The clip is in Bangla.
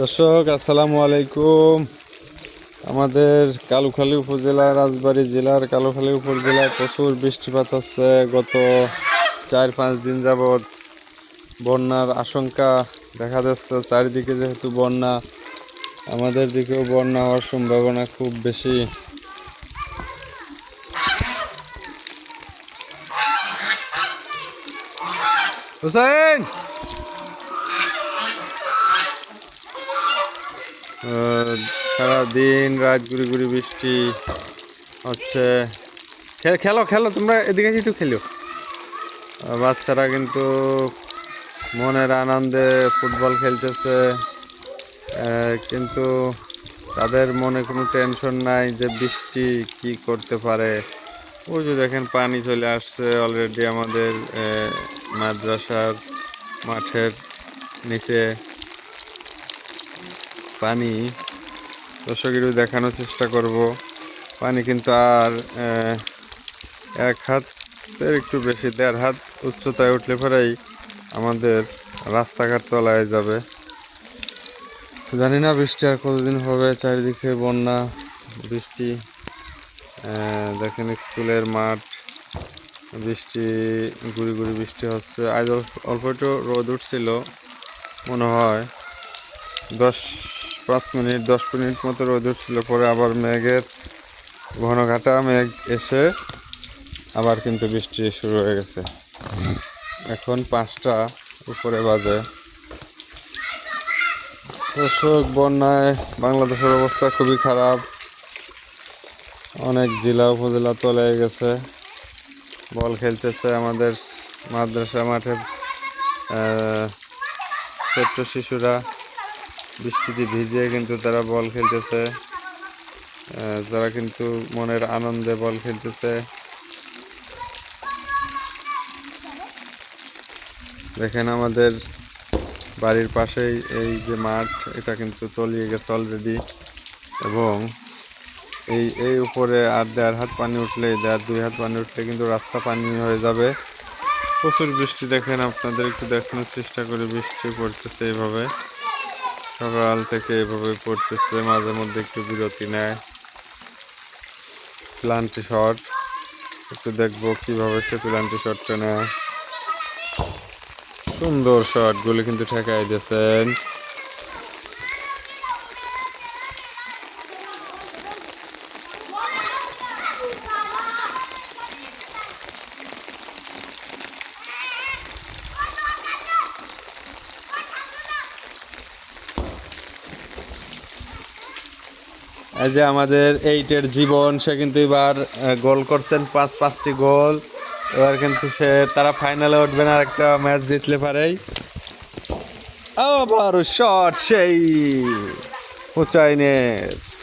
দর্শক, আসসালামু আলাইকুম। আমাদের কালুখালী উপজেলা রাজবাড়ী জেলার কালুখালী উপজেলায় প্রচুর বৃষ্টিপাত হচ্ছে। গত চার পাঁচ দিন যাবৎ বন্যার আশঙ্কা দেখা যাচ্ছে। চারিদিকে যেহেতু বন্যা, আমাদের দিকেও বন্যা হওয়ার সম্ভাবনা খুব বেশি। হুসাইন! সারাদিন রাত গুড়ি গুড়ি বৃষ্টি হচ্ছে। খেলো খেলো, তোমরা এদিকে একটু খেলো বাচ্চারা কিন্তু মনের আনন্দে ফুটবল খেলতেছে। কিন্তু তাদের মনে কোনো টেনশন নাই যে বৃষ্টি কি করতে পারে। ওই যে দেখেন পানি চলে আসছে অলরেডি আমাদের মাদ্রাসার মাঠের নিচে। পানি দর্শকেরও দেখানোর চেষ্টা করব। পানি কিন্তু আর এক হাতের একটু বেশি, দেড় হাত উচ্চতায় উঠলে পরেই আমাদের রাস্তাঘাট তলায় যাবে। জানি না বৃষ্টি আর কতদিন হবে, চারিদিকে বন্যা, বৃষ্টি দেখেন স্কুলের মাঠ, বৃষ্টি, গুড়ি গুড়ি বৃষ্টি হচ্ছে। আজ অল্প একটু রোদ উঠছিল, মনে হয় দশ পাঁচ মিনিট, দশ মিনিট মতো রোদ উঠছিল, পরে আবার মেঘের ঘন ঘাটা মেঘ এসে আবার কিন্তু বৃষ্টি শুরু হয়ে গেছে। এখন পাঁচটা উপরে বাজে। দর্শক, বন্যায় বাংলাদেশের অবস্থা খুবই খারাপ। অনেক জেলা উপজেলা তলে গেছে। বল খেলতেছে আমাদের মাদ্রাসা মাঠের ছোট্ট শিশুরা। বৃষ্টিতে ভিজে কিন্তু তারা বল খেলতেছে। তারা কিন্তু মনের আনন্দে বল খেলতেছে। দেখেন আমাদের বাড়ির পাশেই এই যে মাঠ, এটা কিন্তু তলিয়ে গেছে অলরেডি এবং এই এই উপরে আর দেড় হাত পানি উঠলে, দেড় দুই হাত পানি উঠলে কিন্তু রাস্তা পানি হয়ে যাবে। প্রচুর বৃষ্টি দেখেন, আপনাদের একটু দেখানোর চেষ্টা করে, বৃষ্টি পড়তেছে এইভাবে। সকাল থেকে এভাবে পড়তেছে, মাঝে মধ্যে একটু বিরতি নেয়। প্লান্টি শট একটু দেখব কীভাবে সে প্লান্টি শটটা নেয়। সুন্দর শটগুলো কিন্তু ঠেকাই দিয়েছেন। এই যে আমাদের এইটের জীবন, সে কিন্তু এবার গোল করছেন পাঁচ, পাঁচটি গোল। এবার কিন্তু সে, তারা ফাইনালে উঠবে না একটা ম্যাচ জিতলে পারে আবার শট সেই উঁচাইনের।